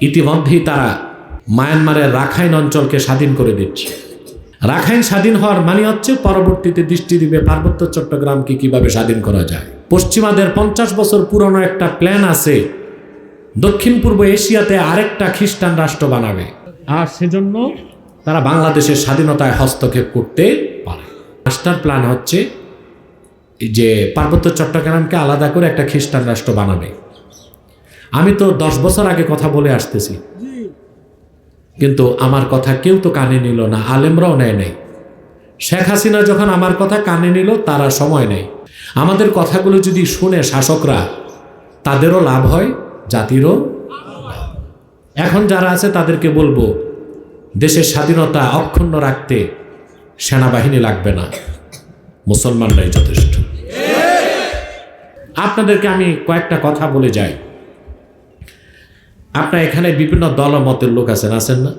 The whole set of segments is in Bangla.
ইতিমধ্যেই তারা মায়ানমারের রাখাইন অঞ্চলকে স্বাধীন করে দিচ্ছে। রাখাইন স্বাধীন হওয়ার মানে হচ্ছে পরবর্তীতে দৃষ্টি দিবে পার্বত্য চট্টগ্রামকে কীভাবে স্বাধীন করা যায়। পশ্চিমাদের পঞ্চাশ বছর পুরনো একটা প্ল্যান আছে, দক্ষিণ পূর্ব এশিয়াতে আরেকটা খ্রিস্টান রাষ্ট্র বানাবে। আর সেজন্য তারা বাংলাদেশের স্বাধীনতায় হস্তক্ষেপ করতে পারে। মাস্টার প্ল্যান হচ্ছে যে পার্বত্য চট্টগ্রামকে আলাদা করে একটা খ্রিস্টান রাষ্ট্র বানাবে। আমি তো দশ বছর আগে কথা বলে আসতেছি। কিন্তু আমার কথা কেউ তো কানে নিল না, আলেমরাও নেয় নাই। শেখ হাসিনা যখন আমার কথা কানে নিল, তারা সময় নেই আমাদের কথাগুলো যদি শুনে শাসকরা, তাদেরও লাভ হয়, জাতিরও এখন যারা আছে, তাদেরকে বলব, দেশের স্বাধীনতা অক্ষুণ্ণ রাখতে সেনাবাহিনী লাগবে না। মুসলমানরাই যথেষ্ট। আপনাদেরকে আমি কয়েকটা কথা বলে যাই। আপনার এখানে বিভিন্ন দল ও মতের লোক আছেন আছেন না?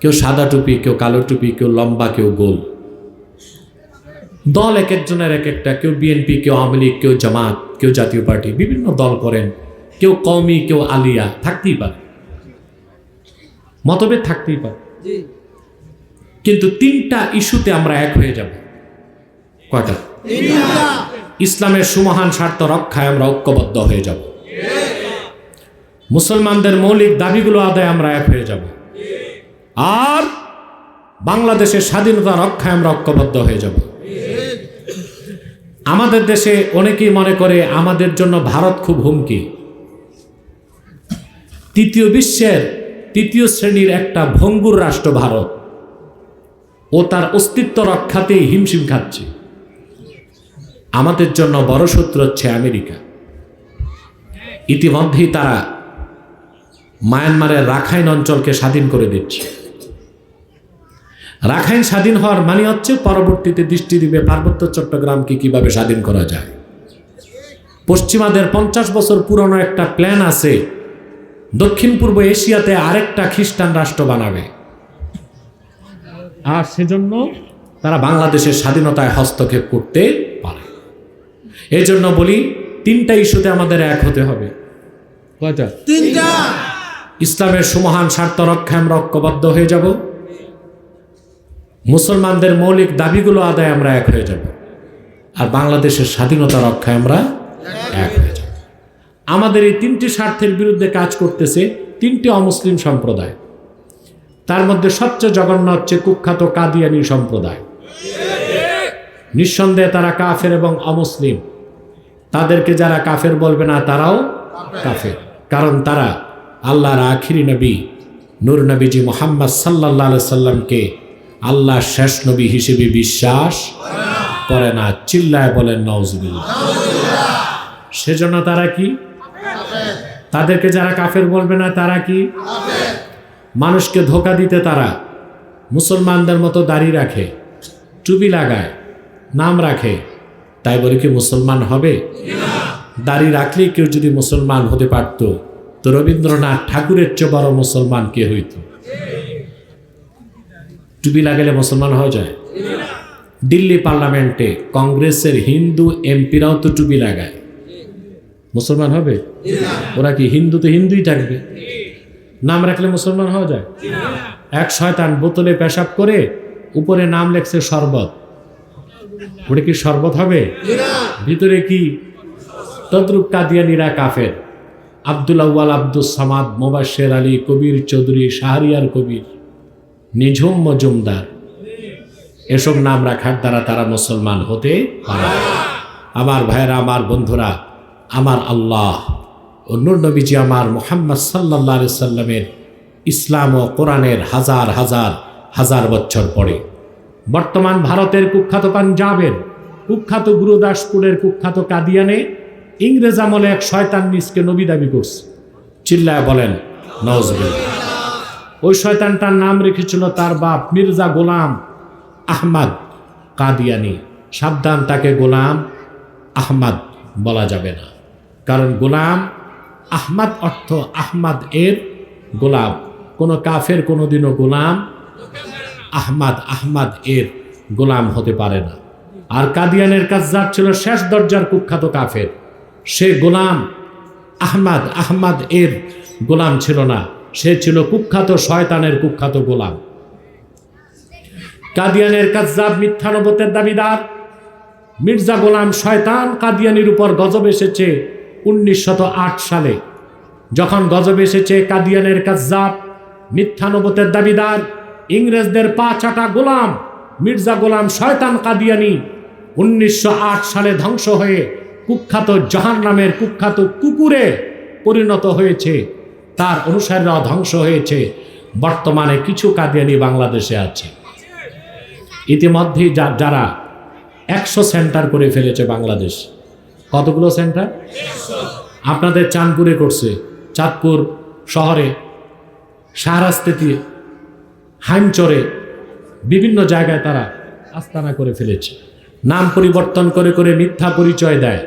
কেউ সাদা টুপি কেউ কালো টুপি কেউ লম্বা কেউ গোল। দল এক একজনের এক একটা কেউ বিএনপি কেউ আওয়ামী লীগ কেউ জামাত কেউ জাতীয় পার্টি বিভিন্ন দল করেন। কেউ কওমি কেউ আলিয়া থাকতেই পারে। মতভেদ থাকতেই পারে। কিন্তু তিনটা ইস্যুতে আমরা এক হয়ে যাব। কয়টা? ইসলামের সুমহান স্বার্থ রক্ষায় আমরা ঐক্যবদ্ধ হয়ে যাব। মুসলমানদের মৌলিক দাবিগুলো আদায় আমরা এক হয়ে যাব। আর বাংলাদেশের স্বাধীনতা রক্ষায় আমরা ঐক্যবদ্ধ হয়ে যাব। আমাদের দেশে অনেকেই মনে করে আমাদের জন্য ভারত খুব হুমকি। তৃতীয় বিশ্বের তৃতীয় শ্রেণির একটা ভঙ্গুর রাষ্ট্র ভারত। ও তার অস্তিত্ব রক্ষাতেই হিমশিম খাচ্ছে। আমাদের জন্য বড় শত্রু হচ্ছে আমেরিকা। ইতিমধ্যেই তারা মায়ানমারের রাখাইন অঞ্চলকে স্বাধীন করে দিচ্ছে। রাখাইন স্বাধীন হওয়ার মানে হচ্ছে পরবর্তীতে দৃষ্টি দিবে পার্বত্য চট্টগ্রামকে কীভাবে স্বাধীন করা যায়। পশ্চিমাদের পঞ্চাশ বছর পুরনো একটা প্ল্যান আছে, দক্ষিণ পূর্ব এশিয়াতে আরেকটা খ্রিস্টান রাষ্ট্র বানাবে। আর সেজন্য তারা বাংলাদেশের স্বাধীনতায় হস্তক্ষেপ করতে পারে। এই জন্য বলি, তিনটা ইস্যুতে আমাদের এক হতে হবে। কয়টা? তিনটা! ইসলামের সুমহান স্বার্থ রক্ষায় আমরা ঐক্যবদ্ধ হয়ে যাব। মুসলমানদের মৌলিক দাবিগুলো আদায় আমরা এক হয়ে যাব। আর বাংলাদেশের স্বাধীনতা রক্ষায় আমরা এক হয়ে যাব। আমাদের এই তিনটি স্বার্থের বিরুদ্ধে কাজ করতেছে তিনটি অমুসলিম সম্প্রদায়। তার মধ্যে সবচেয়ে জঘন্য হচ্ছে কুখ্যাত কাদিয়ানি সম্প্রদায়। নিঃসন্দেহে তারা কাফের এবং অমুসলিম। তাদেরকে যারা কাফের বলবে না, তারাও কাফের। কারণ তারা আল্লাহর আখিরি নবী, নূর নবীজি মোহাম্মদ সাল্লাহ সাল্লামকে আল্লাহ শেষ নবী হিসেবে বিশ্বাস করে না, চিল্লায় বলেন নওজবিল্লা সেজন্য তারা কি? তাদেরকে যারা কাফের বলবে না, তারা কি? মানুষকে ধোকা দিতে তারা মুসলমানদের মতো দাড়ি রাখে, টুপি লাগায়, নাম রাখে। তাই বলে কি মুসলমান হবে? দাড়ি রাখলেই কেউ যদি মুসলমান হতে পারত তো রবীন্দ্রনাথ ঠাকুরের চেয়ে বড় মুসলমান কে হইত? টুপি লাগালে মুসলমান হয়ে যায়? দিল্লি পার্লামেন্টে কংগ্রেসের হিন্দু এমপিরাও তো টুপি লাগায়। মুসলমান হবে? ওরা কি হিন্দু তো হিন্দুই থাকবে? নাম রাখলে মুসলমান হওয়া যায়? এক শয়তান বোতলে পেশাব করে উপরে নাম লেখছে শরবত। ওটা কি শরবত হবে? ভিতরে কি? তদ্রুপ কাদিয়ানিরা কাফের। আব্দুল আউ্বাল আব্দুল সামাদ, মোবাশের আলী, কবির চৌধুরী, শাহরিয়ার কবির, নিঝুম মজুমদার। এসব নাম রাখার দ্বারা তারা মুসলমান হতে পারে আমার ভাইয়েরা, আমার বন্ধুরা, আমার আল্লাহ নূর নবীজি আমার মোহাম্মদ সাল্লাহ সাল্লামের ইসলাম ও কোরআনের হাজার হাজার হাজার বছর পরে। বর্তমান ভারতের কুখ্যাত পাঞ্জাবের কুখ্যাত গুরুদাসপুরের কুখ্যাত কাদিয়ানে ইংরেজ আমলে এক শয়তান নিজকে নবী দাবি করছে। চিল্লায় বলেন নজবিল ওই শয়তানটার নাম রেখেছিল তার বাপ মির্জা গোলাম আহমদ কাদিয়ানি। সাবধান, তাকে গোলাম আহমদ বলা যাবে না। কারণ গোলাম আহমদ অর্থ আহমদ এর গোলাম। কোনো কাফের কোনোদিনও গোলাম আহমাদ আহমাদ এর গোলাম হতে পারে না। আর কাদিয়ানের কাজ ছিল শেষ দরজার কুখ্যাত কাফের। সে গোলাম আহমাদ আহমাদ এর গোলাম ছিল না। সে ছিল কুখ্যাত শয়তানের কুখ্যাত গোলাম। কাদিয়ানের কাজ্জাব মিথ্যানবতের দাবিদার। মির্জা গোলাম শয়তান কাদিয়ানির উপর গজব এসেছে উনিশশত সালে। যখন গজব এসেছে কাদিয়ানের কাজ্জাব, মিথ্যানবতের দাবিদার, ইংরেজদের পা চাটা গোলাম, মির্জা গোলাম শয়তান কাদিয়ানি উনিশশো আট সালে ধ্বংস হয়ে কুখ্যাত জাহান নামের কুখ্যাত কুকুরে পরিণত হয়েছে। তার অনুসারীরা ধ্বংস হয়েছে। বর্তমানে কিছু কাদিয়ানি বাংলাদেশে আছে। ইতিমধ্যেই যা- যারা একশো সেন্টার করে ফেলেছে বাংলাদেশ। কতগুলো সেন্টার? আপনাদের চাঁদপুরে করছে। চাঁদপুর শহরে, শাহরাস্তিতে, হাইমচরে বিভিন্ন জায়গায় তারা আস্তানা করে ফেলেছে। নাম পরিবর্তন করে করে মিথ্যা পরিচয় দেয়।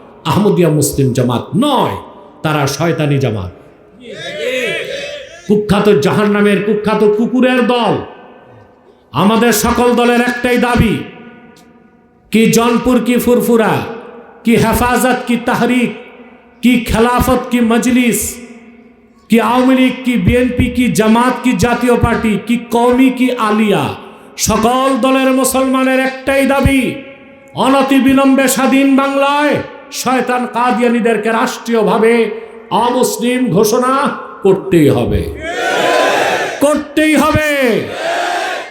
আহমদিয়া মুসলিম জামাত নয়, তারা শয়তানি জামাত। কুখ্যাত জাহান নামের কুখ্যাত কুকুরের দল। আমাদের সকল দলের একটাই দাবি, কি জনপুর, কি ফুরফুরা, কি হেফাজত, কি তাহরিক, কি খেলাফত, কি মজলিস, কি আওয়ামী লীগ, কি বিএনপি, কি জামাত, কি জাতীয় পার্টি, কি কওমি, কি আলিয়া, সকল দলের মুসলমানের একটাই দাবি অনতি বিলম্বে স্বাধীন বাংলায় শয়তান কাদিয়ানিদেরকে রাষ্ট্রীয়ভাবে অমুসলিম ঘোষণা করতেই হবে। করতেই হবে।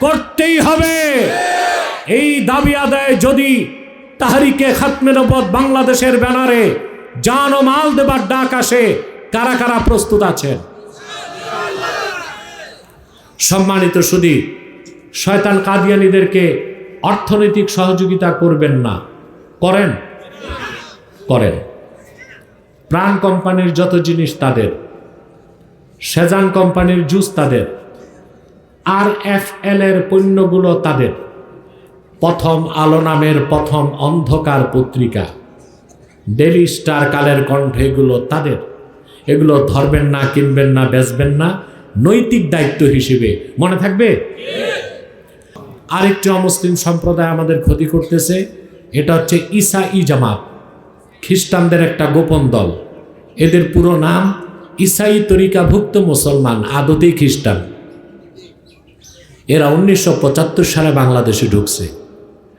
করতেই হবে। এই দাবি আদায় যদি তাহারিকে খাতমে নবদ বাংলাদেশের ব্যানারে জান ও মাল দেবার ডাক আসে, কারা কারা প্রস্তুত আছেন? সম্মানিত সুদী শয়তান কাদিয়ানিদেরকে অর্থনৈতিক সহযোগিতা করবেন না। করেন। করেন। প্রাণ কোম্পানির যত জিনিস তাদের সেজান কোম্পানির জুস তাদের, আর এফ এল এর পণ্যগুলো তাদের। প্রথম আলো নামের প্রথম অন্ধকার পত্রিকা ডেলি স্টার কালের কণ্ঠ এগুলো তাদের। এগুলো ধরবেন না, কিনবেন না, বেচবেন না, নৈতিক দায়িত্ব হিসেবে। মনে থাকবে? আরেকটি অমুসলিম সম্প্রদায় আমাদের ক্ষতি করতেছে, এটা হচ্ছে ইসা ই জামাত। খ্রিস্টানদের একটা গোপন দল। এদের পুরো নাম ইসাই তরিকাভুক্ত মুসলমান আদতেই খ্রিস্টান। এরা উনিশশো পঁচাত্তর সালে বাংলাদেশে ঢুকছে।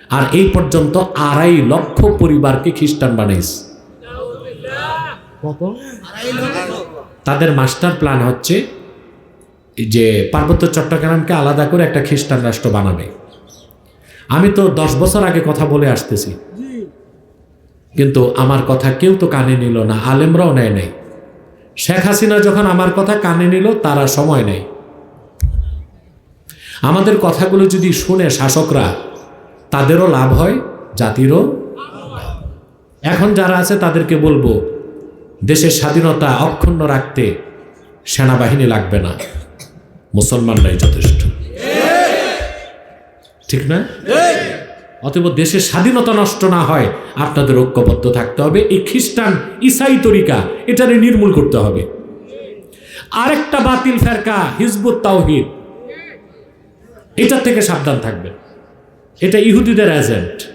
আর এই পর্যন্ত আড়াই লক্ষ পরিবারকে খ্রিস্টান বানাইছে। কত? তাদের মাস্টার প্ল্যান হচ্ছে যে পার্বত্য চট্টগ্রামকে আলাদা করে একটা খ্রিস্টান রাষ্ট্র বানাবে। আমি তো দশ বছর আগে কথা বলে আসতেছি। কিন্তু আমার কথা কেউ তো কানে নিল না, আলেমরাও নেয় নাই। শেখ হাসিনা যখন আমার কথা কানে নিল, তারা সময় নেই আমাদের কথাগুলো যদি শুনে শাসকরা, তাদেরও লাভ হয়, জাতিরও এখন যারা আছে, তাদেরকে বলব, দেশের স্বাধীনতা অক্ষুণ্ণ রাখতে সেনাবাহিনী লাগবে না। মুসলমানরাই যথেষ্ট। ঠিক না? অতএব দেশের স্বাধীনতা নষ্ট না হয়, আপনাদের ঐক্যবদ্ধ থাকতে হবে। এই খ্রিস্টান ইসাই তরিকা, এটারে নির্মূল করতে হবে। আরেকটা বাতিল ফেরকা, হিজবুত তাওহিদ। এটার থেকে সাবধান থাকবে এটা ইহুদিদের এজেন্ট